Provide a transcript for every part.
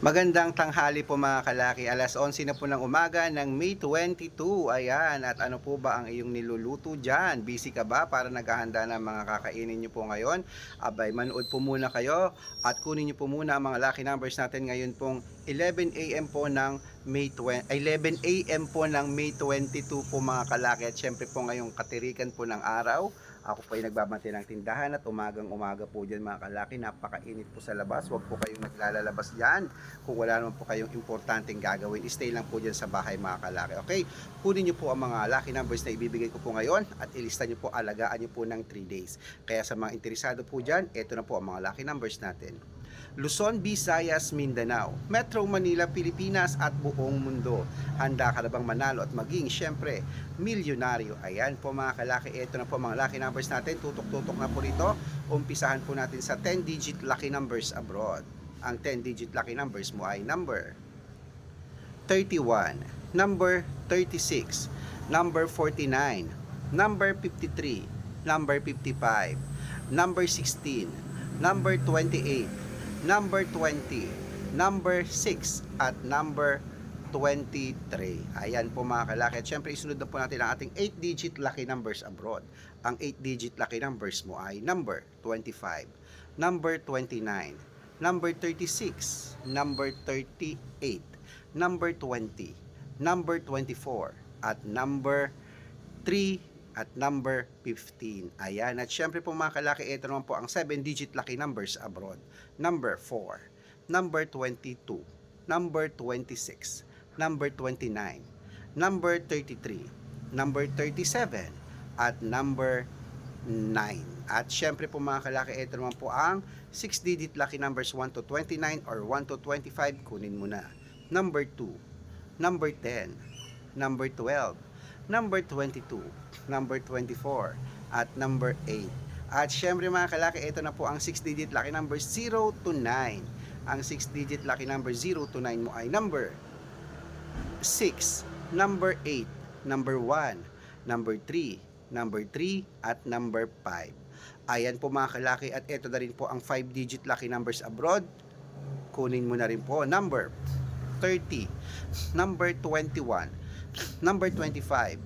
Magandang tanghali po mga kalaki. Alas 11 na po ng umaga ng May 22. Ayan. At ano po ba ang iyong niluluto dyan? Busy ka ba para naghahanda ng mga kakainin nyo po ngayon? Abay, manood po muna kayo at kunin nyo po muna ang mga lucky numbers natin ngayon pong 11 a.m. po ng May 20, ay, 11 a.m. po ng May 22 po mga kalaki. At syempre po ngayong katirikan po ng araw. Ako po ay nagbabante ng tindahan at umagang umaga po dyan mga kalaki. Napakainit po sa labas. Huwag po kayong naglalabas dyan. Kung wala naman po kayong importanteng gagawin, stay lang po dyan sa bahay mga kalaki. Okay? Kunin nyo po ang mga lucky numbers na ibibigay ko po ngayon at ilista nyo po, alagaan nyo po ng 3 days. Kaya sa mga interesado po dyan, ito na po ang mga lucky numbers natin. Luzon, Visayas, Mindanao, Metro Manila, Pilipinas at buong mundo. Handa ka na bang manalo at maging syempre milyonaryo? Ayan po mga kalaki, ito na po mga lucky numbers natin. Tutok-tutok na po rito. Umpisahan po natin sa 10-digit lucky numbers abroad. Ang 10-digit lucky numbers mo ay number 31, number 36, number 49, number 53, number 55, number 16, number 28, number 20, number 6, at number 23. Ayan po mga kalaki. At syempre, isunod na po natin ang ating 8-digit lucky numbers abroad. Ang 8-digit lucky numbers mo ay number 25, number 29, number 36, number 38, number 20, number 24, at number 3 at number 15. Ayan. At syempre po mga kalaki, ito naman po ang 7-digit lucky numbers abroad. Number 4, number 22, number 26, number 29, number 33, number 37, at number 9. At syempre po mga kalaki, ito naman po ang 6-digit lucky numbers 1 to 29 or 1 to 25. Kunin mo na. Number 2, number 10, number 12, number 22, number 24, at number 8. At syempre mga kalaki, ito na po ang 6-digit lucky number 0 to 9. Ang 6-digit lucky number 0 to 9 mo ay number 6, number 8, number 1, number 3, number 3, at number 5. Ayan po mga kalaki at ito na rin po ang 5-digit lucky numbers abroad. Kunin mo na rin po number 30, number 21, number 25,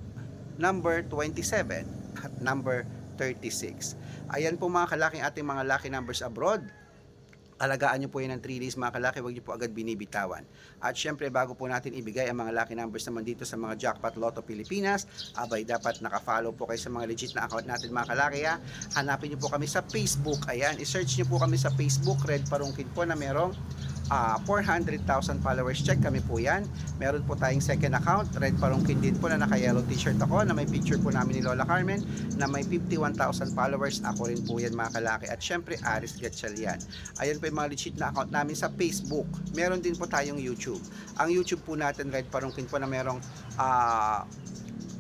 number 27, at number 36. Ayan po mga kalaking ating mga lucky numbers abroad. Alagaan nyo po yan ng 3 days mga kalaki, huwag nyo po agad binibitawan. At syempre bago po natin ibigay ang mga lucky numbers naman dito sa mga Jackpot Lotto Pilipinas, abay dapat nakafollow po kayo sa mga legit na account natin mga kalaki ha. Hanapin nyo po kami sa Facebook, ayan, isearch nyo po kami sa Facebook, Red Parungkit po na merong ah, 400,000 followers check kami po yan. Meron po tayong second account, Red Parungkin din po na naka-yellow t-shirt ako na may picture po namin ni Lola Carmen na may 51,000 followers. Ako rin po yan mga kalaki. At syempre, Aris Gatchalian. Ayan po yung mga legit na account namin sa Facebook. Meron din po tayong YouTube. Ang YouTube po natin, Red Parungkin po na merong ah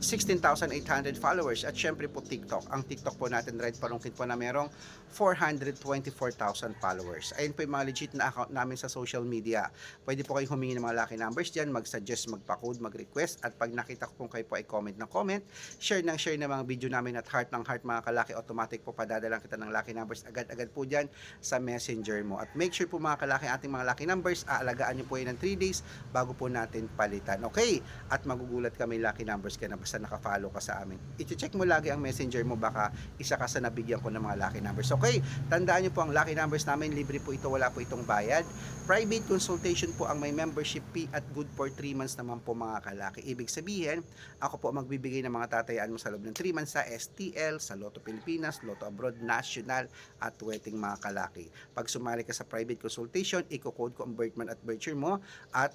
16,800 followers at syempre po TikTok. Ang TikTok po natin, Red Parungkit po na merong 424,000 followers. Ayun po yung mga legit na account namin sa social media. Pwede po kayong humingi ng mga lucky numbers dyan, mag-suggest, magpa-code, mag-request at pag nakita ko po kayo po ay comment ng comment, share ng share ng mga video namin at heart ng heart mga kalaki, automatic po padadalang kita ng lucky numbers agad-agad po dyan sa messenger mo. At make sure po mga kalaki ating mga lucky numbers, aalagaan nyo po yun ng 3 days bago po natin palitan. Okay? At magugulat kami lucky numbers ka na basta nakafollow ka sa amin. I-check mo lagi ang messenger mo baka isa ka sa nabigyan ko ng mga lucky numbers. Okay? Tandaan nyo po ang lucky numbers namin, libre po ito, wala po itong bayad. Private consultation po ang may membership fee at good for 3 months naman po mga kalaki. Ibig sabihin, ako po magbibigay ng mga tatayaan mo sa loob ng 3 months sa STL, sa Lotto Pilipinas, Lotto Abroad, National at Wedding mga kalaki. Pag sumali ka sa private consultation, i-code ko ang birthman at birth year mo at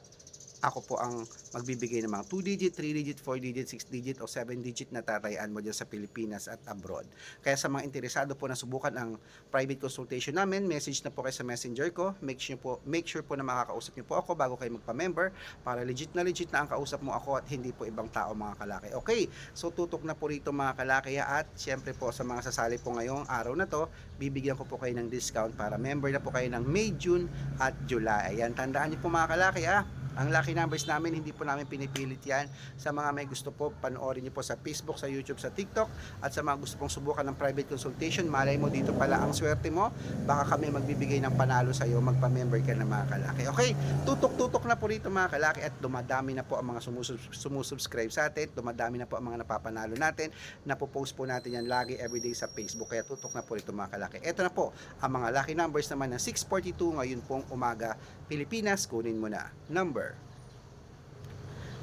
ako po ang magbibigay ng mga 2 digit, 3 digit, 4 digit, 6 digit o 7 digit na tatayaan mo dyan sa Pilipinas at abroad. Kaya sa mga interesado po na subukan ang private consultation namin, message na po kayo sa messenger ko. Make sure po, make sure po na makakausap niyo po ako bago kayo magpa-member para legit na legit na ang kausap mo ako at hindi po ibang tao mga kalaki. Okay, so tutok na po rito mga kalaki at syempre po sa mga sasali po ngayong araw na to, bibigyan ko po kayo ng discount para member na po kayo ng May, June at July. Ayan, tandaan niyo po mga kalaki ah, Ang lucky numbers namin, hindi po namin pinipilit yan. Sa mga may gusto po, panoorin niyo po sa Facebook, sa YouTube, sa TikTok, at sa mga gusto pong subukan ng private consultation, malay mo dito pala ang swerte mo, baka kami magbibigay ng panalo sa iyo, magpa-member ka ng mga kalaki. Okay, tutok-tutok na po rito mga kalaki at dumadami na po ang mga sumusub- sumusubscribe sa atin, dumadami na po ang mga napapanalo natin, napopost po natin yan lagi everyday sa Facebook, kaya tutok na po rito mga kalaki. Ito na po, ang mga lucky numbers naman ng 642 ngayon pong umaga, Pilipinas, kunin mo na. Number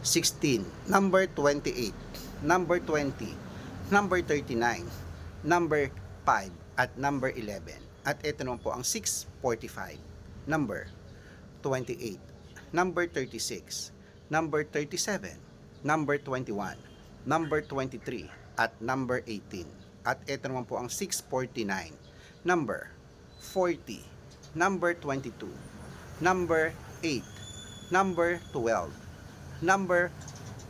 16, number 28, number 20, number 39, number 5, at number 11. At ito naman po ang 645, number 28, number 36, number 37, number 21, number 23, at number 18. At ito naman po ang 649, number 40, number 22, number 8, number 12, number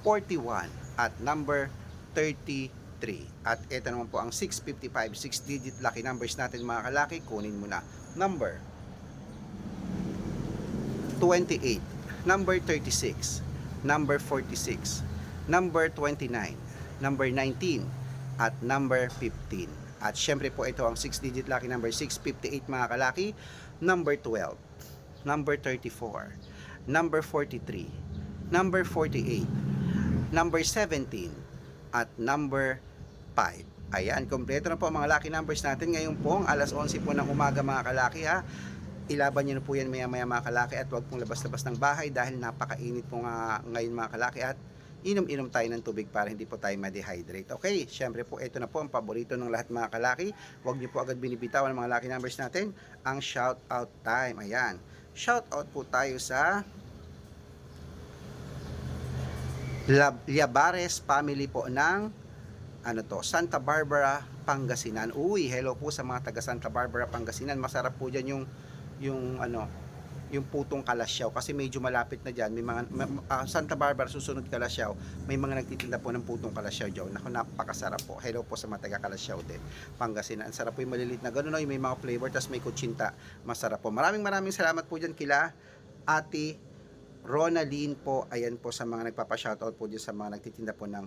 41, at number 33. At ito naman po ang 655, 6-digit lucky numbers natin mga kalaki. Kunin mo na. Number 28, number 36, number 46, number 29, number 19, at number 15. At syempre po ito ang 6-digit lucky number 658 mga kalaki, number 12, number 34, number 43, number 48, number 17, at number 5. Ayan, kompleto na po ang mga lucky numbers natin ngayon pong alas 11 po ng umaga mga kalaki ha. Ilaban nyo na po yan maya maya mga kalaki at huwag pong labas-labas ng bahay dahil napakainit po nga ngayon mga kalaki at inom-inom tayo ng tubig para hindi po tayo ma-dehydrate. Okay, syempre po ito na po ang paborito ng lahat mga kalaki. Huwag niyo po agad binibitawan ang mga lucky numbers natin. Ang shout out time. Ayan. Shout out po tayo sa Liabares family po ng ano to, Santa Barbara, Pangasinan. Uy, hello po sa mga taga Santa Barbara, Pangasinan. Masarap po diyan yung yung ano, yung putong kalasyaw kasi medyo malapit na diyan. May mga ah, Santa Barbara susunod kalasyaw. May mga nagtitinda po ng putong kalasyaw diyan. Naku, napakasarap po. Hello po sa mga taga kalasyaw din. Pangasinan. Sarap po yung malilit na gano'n, no? may mga flavor tas may kutsinta. Masarap po. Maraming maraming salamat po diyan kila Ate Ronaline po, ayan po sa mga nagpapa-shoutout po dyan sa mga nagtitinda po ng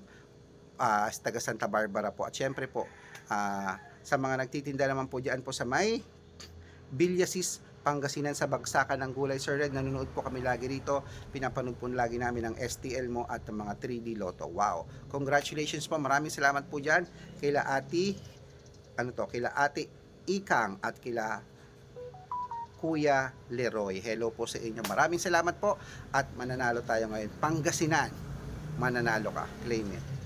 ah, taga Santa Barbara po. At syempre po, ah, sa mga nagtitinda naman po dyan po sa may Bilyasis, Pangasinan sa Bagsakan ng Gulay Sir Red. Nanonood po kami lagi rito. Pinapanood po lagi namin ang STL mo at ang mga 3D Lotto. Wow! Congratulations po. Maraming salamat po dyan. Kila Ati, ano to, kila Ate Ikang at kila Kuya Leroy. Hello po sa inyo. Maraming salamat po at mananalo tayo ngayon. Pangasinan, mananalo ka. Claim it.